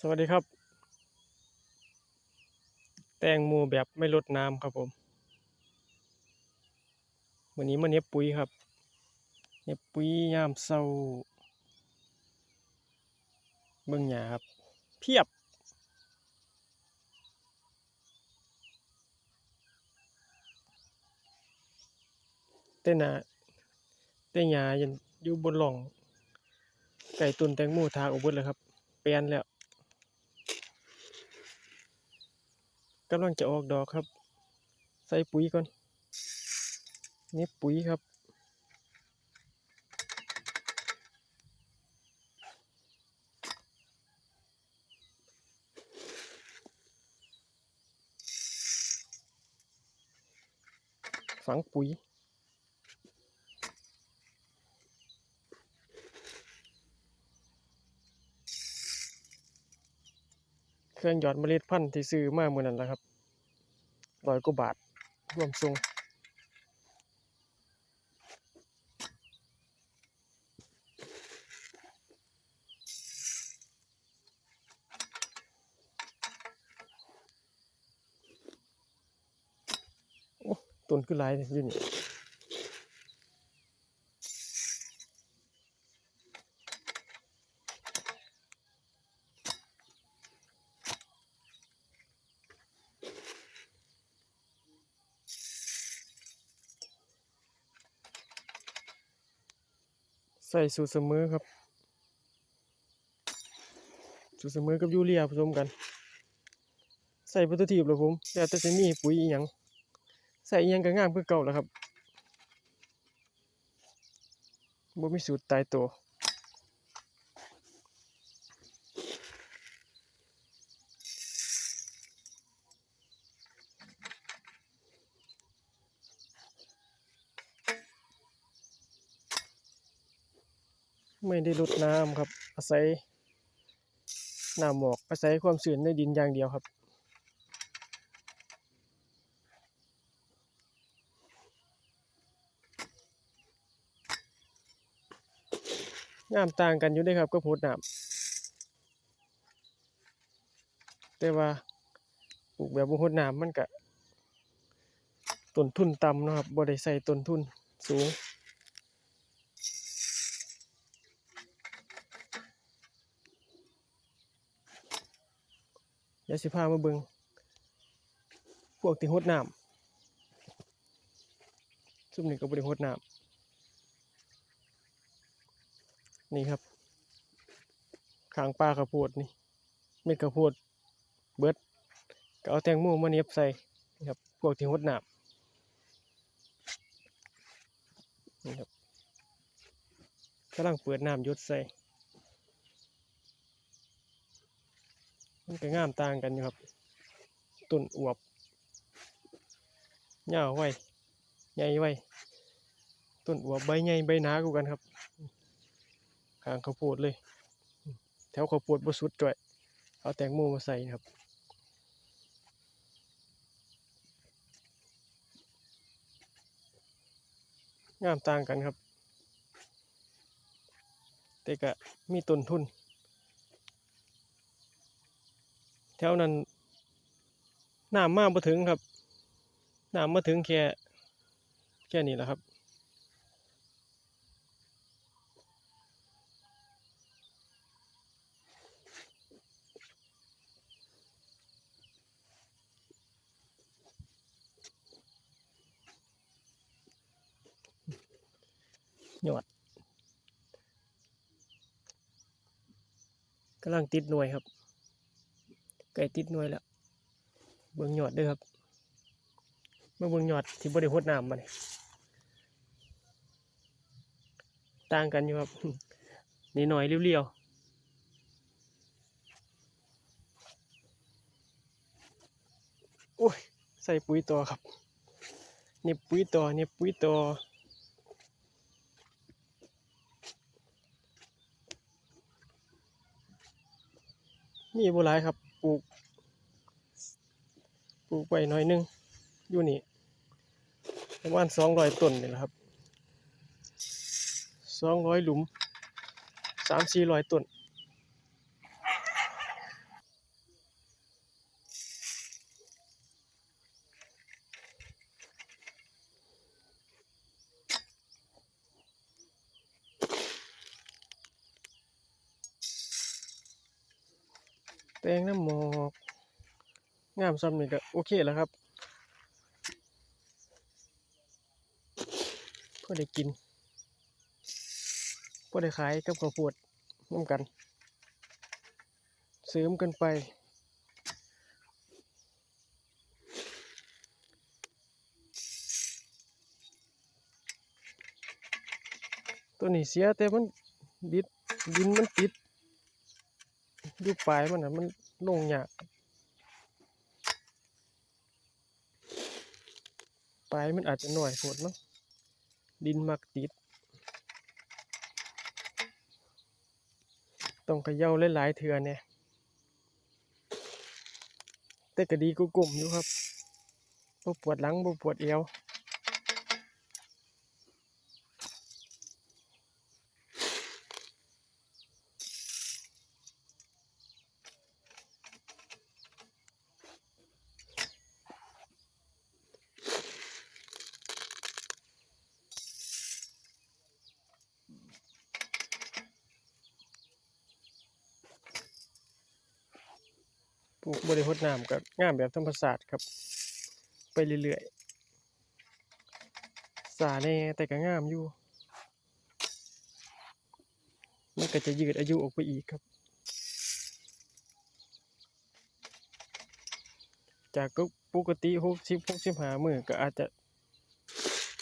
สวัสดีครับ แตงโมแบบไม่ลดน้ำครับผมวันนี้มาเน็บปุ๋ยครับเน็บปุ๋ยยามเช้า เบิ่งหญ้าครับ เพียบแต่หนาแต่หญ้ายังอยู่บนหล่อง ไก่ตุนแตงโมทาอุบลเลยครับเปลี่ยนแล้ว กำลังจะออกดอกครับ ใส่ปุ๋ยก่อนนี่ปุ๋ยครับ ฝังปุ๋ยเครื่องหยอดเมล็ดพันธุ์ที่ซื้อมาเมื่อนั้นแหละครับ ร้อยกว่าบาทรวมส่งต้นคือหลายอยู่นี่ ส่สูตรเสมอครับ สูตรเสมอกับยูเรียผสมกัน ใส่พัตถุดิบเลยผมแล้วแต่จะมีปุ๋ยอีหยังใส่อีหยังก็งามคือเก่าแล้วครับบ่มีสูตรตายตัว ไม่ได้ลดน้ำครับ อาศัยน้ำหมอกอาศัยความชื้นในดินอย่างเดียวครับงามต่างกันอยู่ด้วยครับก็โพดน้ำแต่ว่าปลูกแบบบ่โพดน้ำมันก็ต้นทุนต่ำนะครับบ่ได้ใส่ต้นทุนสูง เดี๋ยวสิพามาเบิ่งพวกที่หดน้ำซุ่มนี่ก็บริหดน้ำนี่ครับขางป่าข้าวโพดนี่เม็ดข้าวโพดเบิดก็เอาแตงโมมาเนียบใส่นี่ครับพวกที่หดน้ำนี่ครับกำลังเปิดน้ำยดใส่ มันก็งามต่างกันอยู่ครับต้นอวบยาไว้ใหญ่ไว้ต้นอวบใบใหญ่ใบหนากูกันครับข้างข้าวโพดเลย แถวข้าวโพดบสุดจ่อยเอาแตงโมมาใส่นะครับงามต่างกันครับ แต่ก็มีต้นทุน แถวนั้นน้ำมาบ่ถึงครับน้ำมาถึงแค่แค่นี้แหละครับยอดกำลังติดหน่วยครับ ไก่ติดหน่วยแล้ว เบิ่งยอดด้อครับเมาเบิ่งยอดที่บ่ได้หน้ำมานี่ต่างกันอยู่ครับนี่หน่อยเรียวๆโอ้ยใส่ปุ๋ยต่อครับนี่ปุ๋ยต่อนี่ปุ๋ยต่อมีบ่หลายครับ ปลูก ปลูกไปหน่อยหนึงอยู่นี่ประมาณสองร้อยต้นนี่แหละครับสองร้อยหลุมสามสี่ร้อยต้น แตงน้ำหมอกงามซ้ำนี่ก็โอเคแล้วครับพอได้กินพอได้ขายกับข้าวโพดน้ำกันเสริมกันไปตัวนี้เสียแต่มันดิดดินมันติดอยู่ปลายมันอะมันลงยากปลายมันอาจจะหน่อยโพดเนาะดินมักติด ต้องเขย่าหลายๆเทื่อเนี่ยแต่ก็ดีก็กลุ่มอยู่ครับปวดหลังปวดเอว ลูกบริหดน้ำก็งามแบบธรรมศาสตร์ครับ ไปเรื่อยๆสาแน่แต่ก็งามอยู่ มันก็จะยืดอายุออกไปอีกครับ จากก็ปกติหกสิบหกสิบห้ามือก็อาจจะ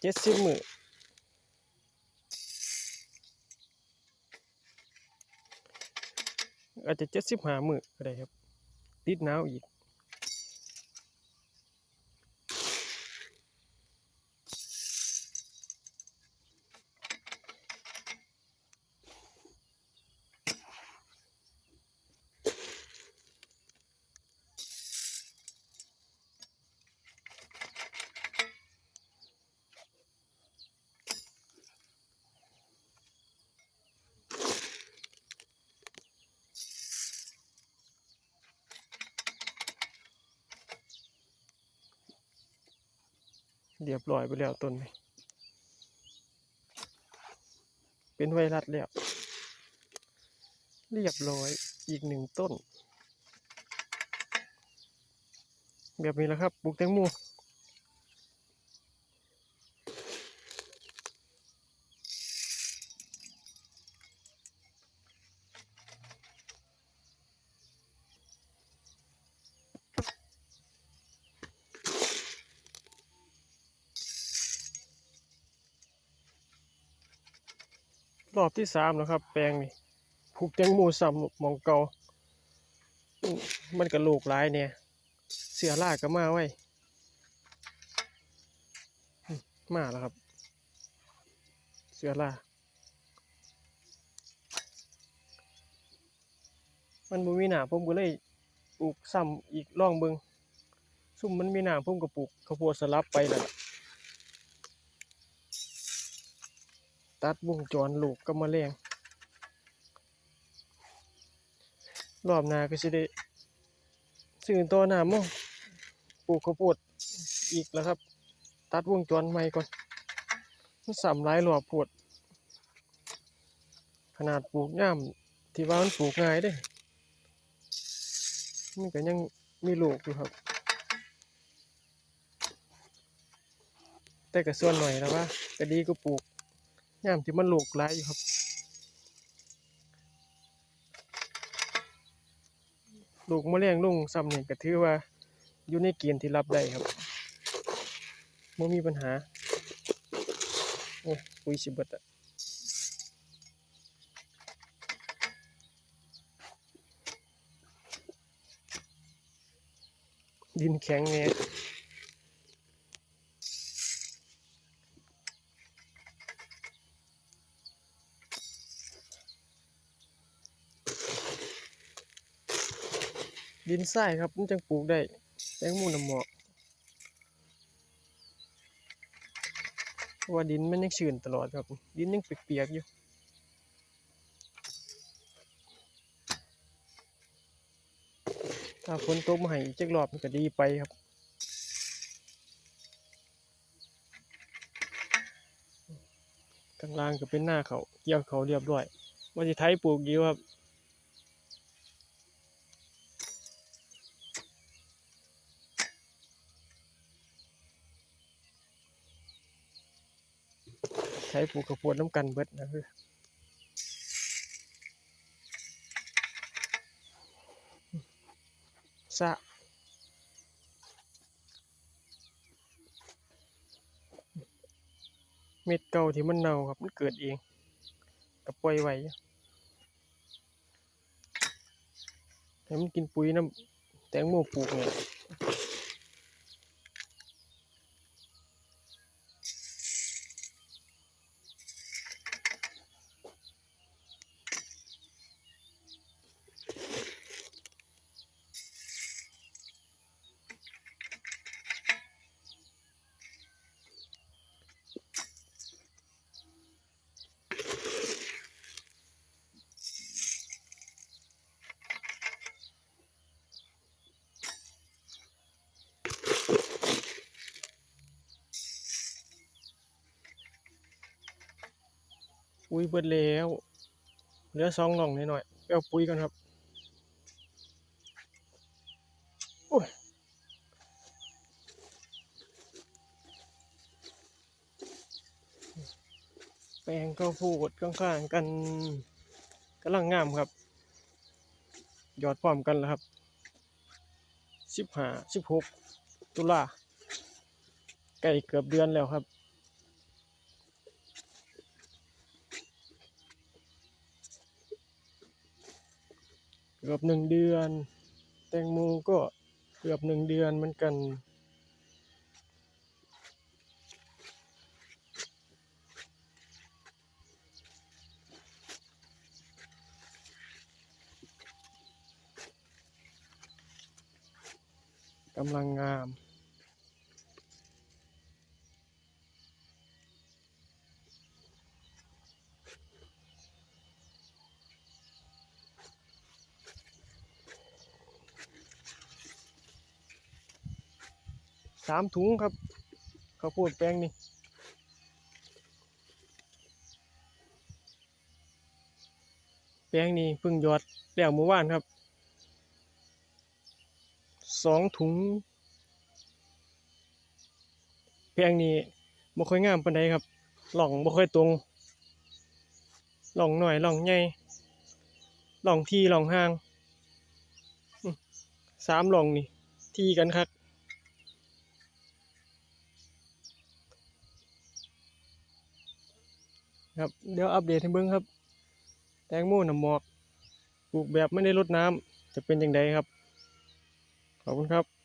เจ็ดสิบมืออาจจะเจ็ดสิบห้ามือก็ได้ครับ ติดหนาวอีก เรียบร้อยไปแล้วต้นนี้เป็นไวรัสแล้ว เรียบร้อยอีกหนึ่งต้น แบบนี้แหละครับปลูกแตงโม รอบที่สามแล้วครับ แปลงนี่ปลูกแตงโมซ้ำมองเกามันก็โลกหลายเนี่ยเสือล่าก็มาไว้ มาแล้วครับ เสือล่ามันบ่มีหนาผมก็เลยปลูกซ้ำอีกร่องเบิงซุ่มมันมีหนาผมก็ปลูกข้าวโพดสลับไปนั่นล่ะ ตัดวงจรลูกกับแมลงรอบหน้าก็สิได้ซื้อต่อหน้ามั่งปลูกข้าวโพดอีกแล้วครับ ตัดวงจรใหม่ก่อนมันซ้ำหลายรอบโพดขนาดปลูกย่ามที่ว่ามันปลูกง่ายเด้มันก็ยังมีลูกอยู่ครับ แต่ก็ส่วนหน่อยแล้วว่าก็ดีก็ปลูก ยามที่มันลูกหลายอยู่ครับลูกมะเร็งลุงซ้ำเนี่ยก็ถือว่าอยู่ในเกณฑ์ที่รับได้ครับไม่มีปัญหา โอ้ปุ๋ยสิเบิดอะดินแข็งแน่ ดินทรายครับมันจังปลูกได้แตงโมน้ำหมอกเพราะว่าดินมันยังชื้นตลอดครับ ดินยังเปียกๆอยู่ถ้าฝนตกมาให้อีกจักรอบมันก็ดีไปครับข้างล่างก็เป็นหน้าเขาเกี่ยวเขาเรียบร้อยว่าจะไถปลูกอยู่ครับ ใช้ปลูกข้าวโพดน้ำกันเบิดนะคือสะเม็ดเก่าที่มันเน่าครับมันเกิดเองก็ปล่อยไว้อยู่มันกินปุ๋ยน้ำแตงโมปลูกเนี่ย ปุ๋ยเบิดแล้วเหลือสองหล่องหน่อยไปเอาปุ๋ยกันครับโอ้ยแปลงข้าวโพดข้างๆกันกำลังงามครับหยอดพร้อมกันแล้วครับสิบห้าสิบหกตุลาใกล้เกือบเดือนแล้วครับ กือบหนึ่งเดือน แตงโมก็เกือบหนึ่งเดือนเหมือนกัน กำลังงาม สามถุงครับข้าวโพดแป้งนี่แป้งนี่เพิ่งยอดแล้วเมื่อวานครับสองถุง แป้งนี่บ่ค่อยงามปานใดครับหล่องบ่ค่อยตรงหล่องหน่อยหล่องใหญ่หล่องที่หล่องห่างสามหล่องนี่ที่กันครับ ครับเดี๋ยวอัปเดตให้เบิ่งครับ แตงโมน้ำหมอกปลูกแบบไม่ได้รดน้ำจะเป็นอย่างไรครับ ขอบคุณครับ